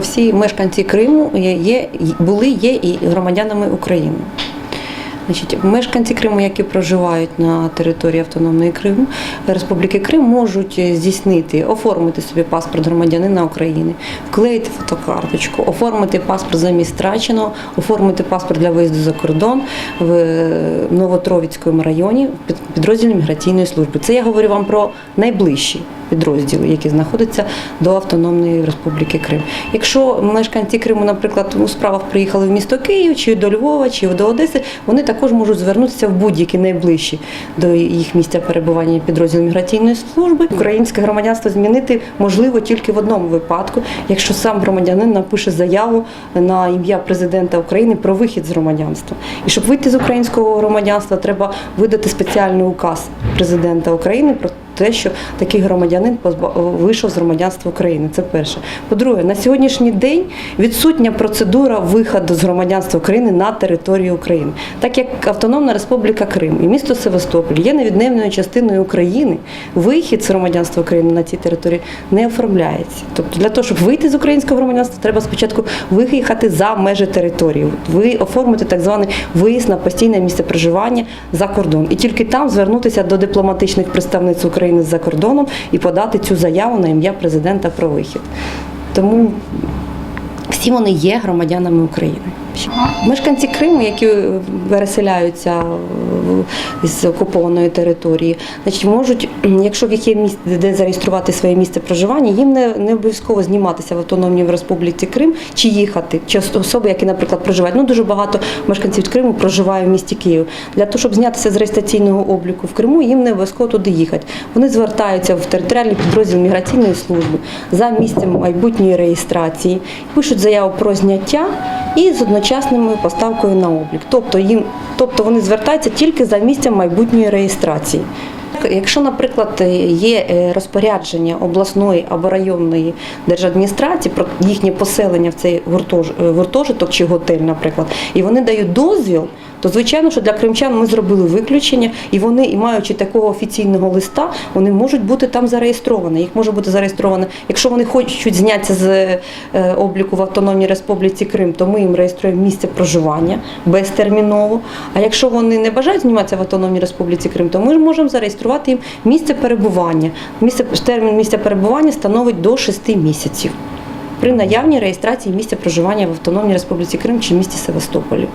Всі мешканці Криму є, були, є і громадянами України. Значить, мешканці Криму, які проживають на території автономної Криму, Республіки Крим, можуть здійснити, оформити собі паспорт громадянина України, вклеїти фотокарточку, оформити паспорт замість страченого, оформити паспорт для виїзду за кордон в Новотровицькому районі під підрозділі міграційної служби. Це я говорю вам про найближчі підрозділи, які знаходяться до Автономної Республіки Крим. Якщо мешканці Криму, наприклад, у справах приїхали в місто Київ, чи до Львова, чи до Одеси, вони також можуть звернутися в будь-які найближчі до їх місця перебування підрозділ міграційної служби. Українське громадянство змінити можливо тільки в одному випадку, якщо сам громадянин напише заяву на ім'я президента України про вихід з громадянства. І щоб вийти з українського громадянства, треба видати спеціальний указ президента України про те, що такий громадянин вийшов з громадянства України. Це перше. По-друге, на сьогоднішній день відсутня процедура виходу з громадянства України на територію України. Так як Автономна Республіка Крим і місто Севастополь є невід'ємною частиною України, вихід з громадянства України на цій території не оформляється. Тобто для того, щоб вийти з українського громадянства, треба спочатку виїхати за межі території. Ви оформити так званий виїзд на постійне місце проживання за кордон. І тільки там звернутися до дипломатичних представниць України за кордоном і подати цю заяву на ім'я президента про вихід. Тому всі вони є громадянами України. Мешканці Криму, які переселяються е, з окупованої території, значить, можуть, якщо в їх є місце, де зареєструвати своє місце проживання, їм не, не обов'язково зніматися в Автономній Республіці Крим чи їхати. Чи особи, які, наприклад, проживають. Ну дуже багато мешканців Криму проживає в місті Київ. Для того, щоб знятися з реєстраційного обліку в Криму, їм не обов'язково туди їхати. Вони звертаються в територіальний підрозділ міграційної служби за місцем майбутньої реєстрації, пишуть заяву про зняття і з одночасною поставкою на облік. Тобто їм, тобто вони звертаються тільки за місцем майбутньої реєстрації. Якщо, наприклад, є е, розпорядження обласної або районної держадміністрації про їхнє поселення в цей гуртожиток чи готель, наприклад, і вони дають дозвіл, то звичайно, що для кримчан ми зробили виключення, і вони, і маючи такого офіційного листа, вони можуть бути там зареєстровані. Їх може бути зареєстровано. Якщо вони хочуть знятися з е, обліку в Автономній Республіці Крим, то ми їм реєструємо місце проживання безтерміново. А якщо вони не бажають зніматися в Автономній Республіці Крим, то ми можемо зареєструвати їм місце перебування. Місце термін місця перебування становить до 6 місяців. При наявній реєстрації місця проживання в Автономній Республіці Крим чи місті Севастополі.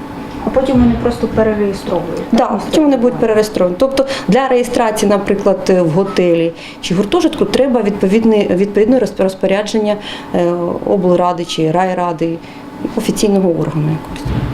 А потім вони просто перереєстровують. Так, потім вони будуть перереєстровані. Тобто для реєстрації, наприклад, в готелі чи гуртожитку треба відповідне, відповідне розпорядження е, облради чи райради, офіційного органу якогось.